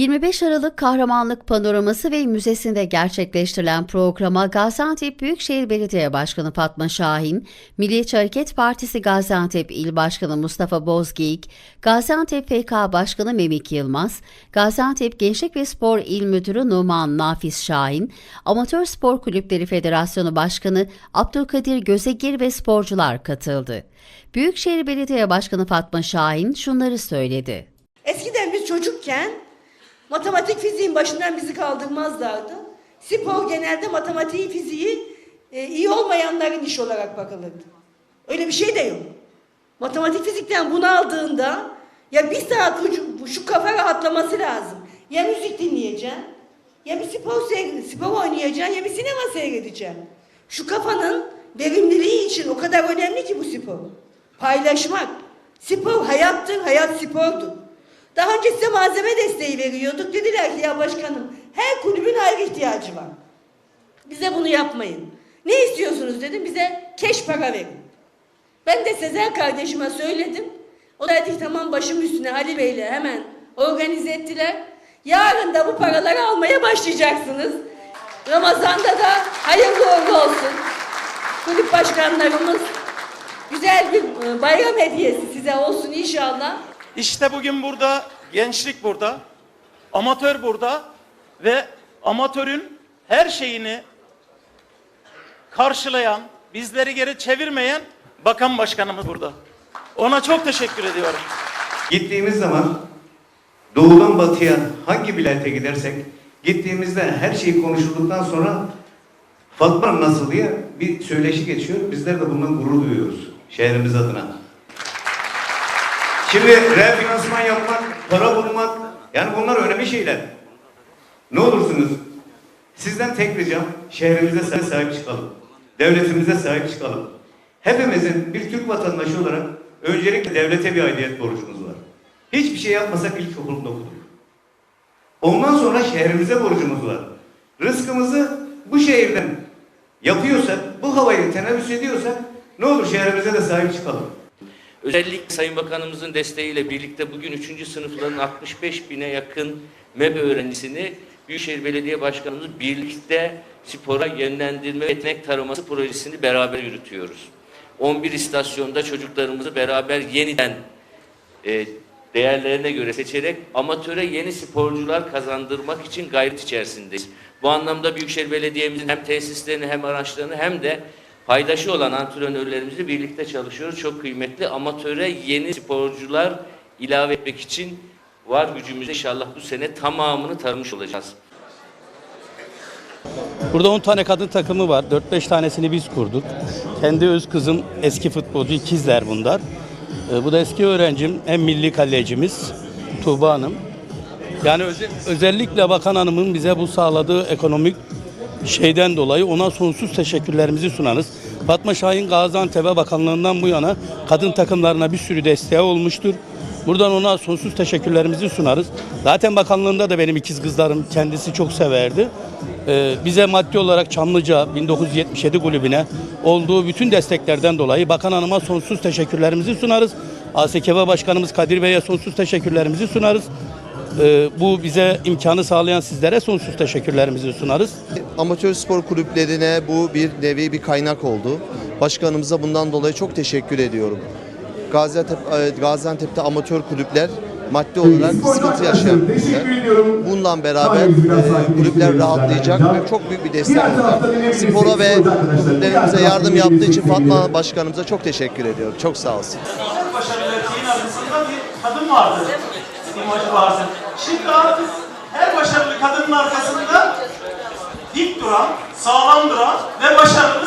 25 Aralık Kahramanlık Panoraması ve Müzesi'nde gerçekleştirilen programa Gaziantep Büyükşehir Belediye Başkanı Fatma Şahin, Milliyetçi Hareket Partisi Gaziantep İl Başkanı Mustafa Bozgeyik, Gaziantep FK Başkanı Memik Yılmaz, Gaziantep Gençlik ve Spor İl Müdürü Numan Nafiz Şahin, Amatör Spor Kulüpleri Federasyonu Başkanı Abdülkadir Gözegir ve sporcular katıldı. Büyükşehir Belediye Başkanı Fatma Şahin şunları söyledi. Eskiden biz çocukken matematik fiziğin başından bizi kaldırmazlardı. Spor genelde matematiği fiziği e, iyi olmayanların iş olarak bakılırdı. Öyle bir şey de yok. Matematik fizikten bunu aldığında ya bir saat şu, şu kafa rahatlaması lazım. Ya müzik dinleyeceksin, ya bir spor, seyre- spor oynayacaksın, ya bir sinema seyredeceksin. Şu kafanın verimliliği için o kadar önemli ki bu spor. Paylaşmak. Spor hayattır, hayat spordur. Daha önce size malzeme desteği veriyorduk. Dediler ki ya başkanım her kulübün ayrı ihtiyacı var. Bize bunu yapmayın. Ne istiyorsunuz dedim bize keş para verin. Ben de Sezer kardeşime söyledim. O da dedi tamam başım üstüne Ali Bey'le hemen organize ettiler. Yarın da bu paraları almaya başlayacaksınız. Ramazan'da da hayırlı uğurlu olsun. Kulüp başkanlarımız güzel bir e, bayram hediyesi size olsun inşallah. İşte bugün burada, gençlik burada, amatör burada ve amatörün her şeyini karşılayan, bizleri geri çevirmeyen bakan başkanımız burada. Ona çok teşekkür ediyorum. Gittiğimiz zaman doğudan batıya hangi bilete gidersek gittiğimizde her şey konuşulduktan sonra Fatma nasıl diye bir söyleşi geçiyor. Bizler de bundan gurur duyuyoruz şehrimiz adına. Şimdi refinansman yapmak, para bulmak yani bunlar önemli şeyler. Ne olursunuz sizden tek ricam şehrimize sahip çıkalım. Devletimize sahip çıkalım. Hepimizin bir Türk vatandaşı olarak öncelikle devlete bir aidiyet borcumuz var. Hiçbir şey yapmasak ilkokulda okuduk. Ondan sonra şehrimize borcumuz var. Rızkımızı bu şehirden yapıyorsak, bu havayı teneffüs ediyorsak ne olur şehrimize de sahip çıkalım. Özellikle Sayın Bakanımızın desteğiyle birlikte bugün 3. sınıfların 65 bine yakın MEB öğrencisini Büyükşehir Belediye Başkanımız birlikte spora yönlendirme yetenek taraması projesini beraber yürütüyoruz. 11 istasyonda çocuklarımızı beraber yeniden e, değerlerine göre seçerek amatöre yeni sporcular kazandırmak için gayret içerisindeyiz. Bu anlamda Büyükşehir Belediye'mizin hem tesislerini hem araçlarını hem de paydaşı olan antrenörlerimizle birlikte çalışıyoruz. Çok kıymetli amatöre yeni sporcular ilave etmek için var gücümüzle inşallah bu sene tamamını tarmış olacağız. Burada 10 tane kadın takımı var. 4-5 tanesini biz kurduk. Kendi öz kızım eski futbolcu ikizler bunlar. Ee, bu da eski öğrencim hem milli kalecimiz Tuğba Hanım. Yani öze- özellikle Bakan Hanım'ın bize bu sağladığı ekonomik şeyden dolayı ona sonsuz teşekkürlerimizi sunarız. Fatma Şahin Gaziantep'e bakanlığından bu yana kadın takımlarına bir sürü desteği olmuştur. Buradan ona sonsuz teşekkürlerimizi sunarız. Zaten bakanlığında da benim ikiz kızlarım kendisi çok severdi. Ee, bize maddi olarak Çamlıca 1977 kulübüne olduğu bütün desteklerden dolayı Bakan Hanım'a sonsuz teşekkürlerimizi sunarız. ASKV Başkanımız Kadir Bey'e sonsuz teşekkürlerimizi sunarız. Ee, bu bize imkanı sağlayan sizlere sonsuz teşekkürlerimizi sunarız. Amatör spor kulüplerine bu bir nevi bir kaynak oldu. Başkanımıza bundan dolayı çok teşekkür ediyorum. Gaziantep, e, Gaziantep'te amatör kulüpler maddi olarak sıkıntı yaşayan kulüpler. Bununla beraber e, kulüpler rahatlayacak ve çok büyük bir destek olacak. Spora ve kulüplerimize yardım yaptığı için Fatma Başkanımıza çok teşekkür ediyorum. Çok sağ olsun. Her başarılı bir kadın vardır. İmajı vardır. Şimdi artık her başarılı kadının arkasında dik duran, sağlam duran ve başarılı